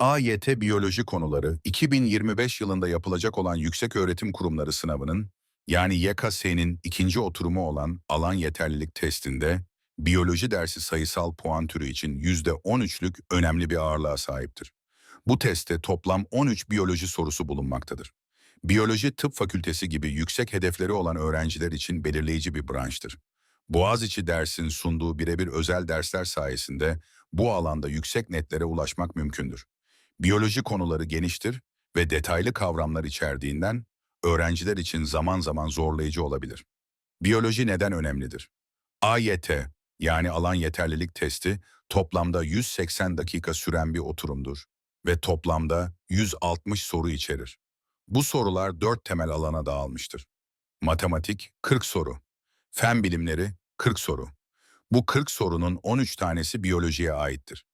AYT Biyoloji konuları 2025 yılında yapılacak olan Yükseköğretim Kurumları sınavının yani YKS'nin ikinci oturumu olan alan yeterlilik testinde biyoloji dersi sayısal puan türü için %13'lük önemli bir ağırlığa sahiptir. Bu testte toplam 13 biyoloji sorusu bulunmaktadır. Biyoloji tıp fakültesi gibi yüksek hedefleri olan öğrenciler için belirleyici bir branştır. Boğaziçi dersin sunduğu birebir özel dersler sayesinde bu alanda yüksek netlere ulaşmak mümkündür. Biyoloji konuları geniştir ve detaylı kavramlar içerdiğinden öğrenciler için zaman zaman zorlayıcı olabilir. Biyoloji neden önemlidir? AYT yani alan yeterlilik testi toplamda 180 dakika süren bir oturumdur ve toplamda 160 soru içerir. Bu sorular dört temel alana dağılmıştır. Matematik 40 soru, fen bilimleri 40 soru. Bu 40 sorunun 13 tanesi biyolojiye aittir.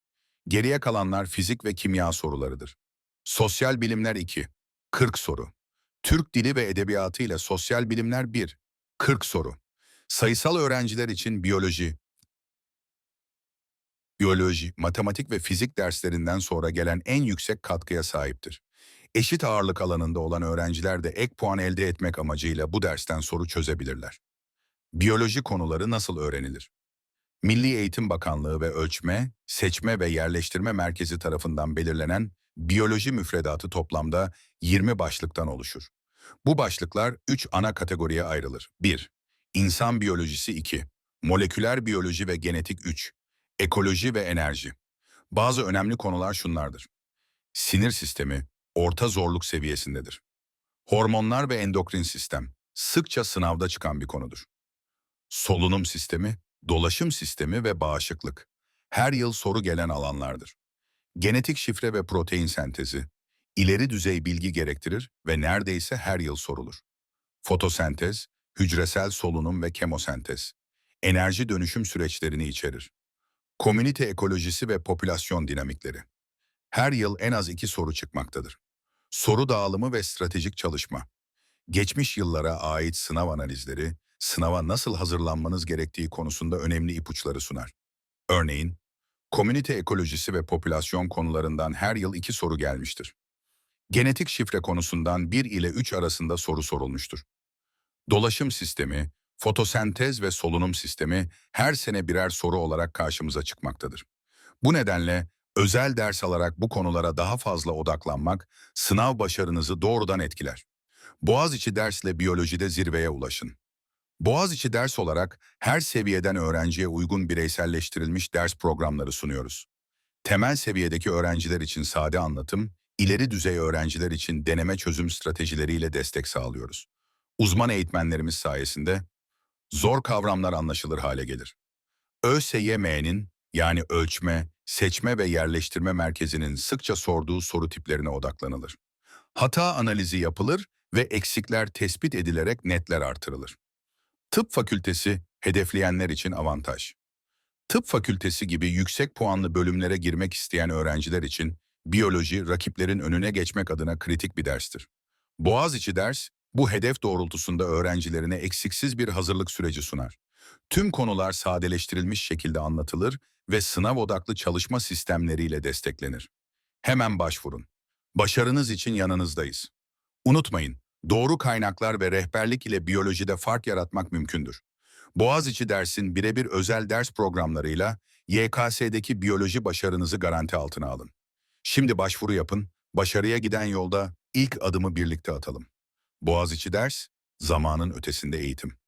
Geriye kalanlar fizik ve kimya sorularıdır. Sosyal bilimler 2, 40 soru. Türk dili ve edebiyatı ile sosyal bilimler 1, 40 soru. Sayısal öğrenciler için biyoloji, biyoloji, matematik ve fizik derslerinden sonra gelen en yüksek katkıya sahiptir. Eşit ağırlık alanında olan öğrenciler de ek puan elde etmek amacıyla bu dersten soru çözebilirler. Biyoloji konuları nasıl öğrenilir? Milli Eğitim Bakanlığı ve Ölçme, Seçme ve Yerleştirme Merkezi tarafından belirlenen biyoloji müfredatı toplamda 20 başlıktan oluşur. Bu başlıklar 3 ana kategoriye ayrılır. 1. İnsan biyolojisi 2. Moleküler biyoloji ve genetik 3. Ekoloji ve enerji. Bazı önemli konular şunlardır. Sinir sistemi orta zorluk seviyesindedir. Hormonlar ve endokrin sistem sıkça sınavda çıkan bir konudur. Solunum sistemi, dolaşım sistemi ve bağışıklık her yıl soru gelen alanlardır. Genetik şifre ve protein sentezi ileri düzey bilgi gerektirir ve neredeyse her yıl sorulur. Fotosentez, hücresel solunum ve kemosentez enerji dönüşüm süreçlerini içerir. Komünite ekolojisi ve popülasyon dinamikleri. Her yıl en az iki soru çıkmaktadır. Soru dağılımı ve stratejik çalışma. Geçmiş yıllara ait sınav analizleri, sınava nasıl hazırlanmanız gerektiği konusunda önemli ipuçları sunar. Örneğin, komünite ekolojisi ve popülasyon konularından her yıl iki soru gelmiştir. Genetik şifre konusundan 1 ile 3 arasında soru sorulmuştur. Dolaşım sistemi, fotosentez ve solunum sistemi her sene birer soru olarak karşımıza çıkmaktadır. Bu nedenle özel ders alarak bu konulara daha fazla odaklanmak sınav başarınızı doğrudan etkiler. Boğaziçi dersle biyolojide zirveye ulaşın. Boğaziçi ders olarak her seviyeden öğrenciye uygun bireyselleştirilmiş ders programları sunuyoruz. Temel seviyedeki öğrenciler için sade anlatım, ileri düzey öğrenciler için deneme çözüm stratejileriyle destek sağlıyoruz. Uzman eğitmenlerimiz sayesinde zor kavramlar anlaşılır hale gelir. ÖSYM'nin yani ölçme, seçme ve yerleştirme merkezinin sıkça sorduğu soru tiplerine odaklanılır. Hata analizi yapılır ve eksikler tespit edilerek netler artırılır. Tıp fakültesi hedefleyenler için avantaj. Tıp fakültesi gibi yüksek puanlı bölümlere girmek isteyen öğrenciler için biyoloji rakiplerin önüne geçmek adına kritik bir derstir. Boğaziçi ders bu hedef doğrultusunda öğrencilerine eksiksiz bir hazırlık süreci sunar. Tüm konular sadeleştirilmiş şekilde anlatılır ve sınav odaklı çalışma sistemleriyle desteklenir. Hemen başvurun. Başarınız için yanınızdayız. Unutmayın, doğru kaynaklar ve rehberlik ile biyolojide fark yaratmak mümkündür. Boğaziçi dersin birebir özel ders programlarıyla YKS'deki biyoloji başarınızı garanti altına alın. Şimdi başvuru yapın, başarıya giden yolda ilk adımı birlikte atalım. Boğaziçi ders, zamanın ötesinde eğitim.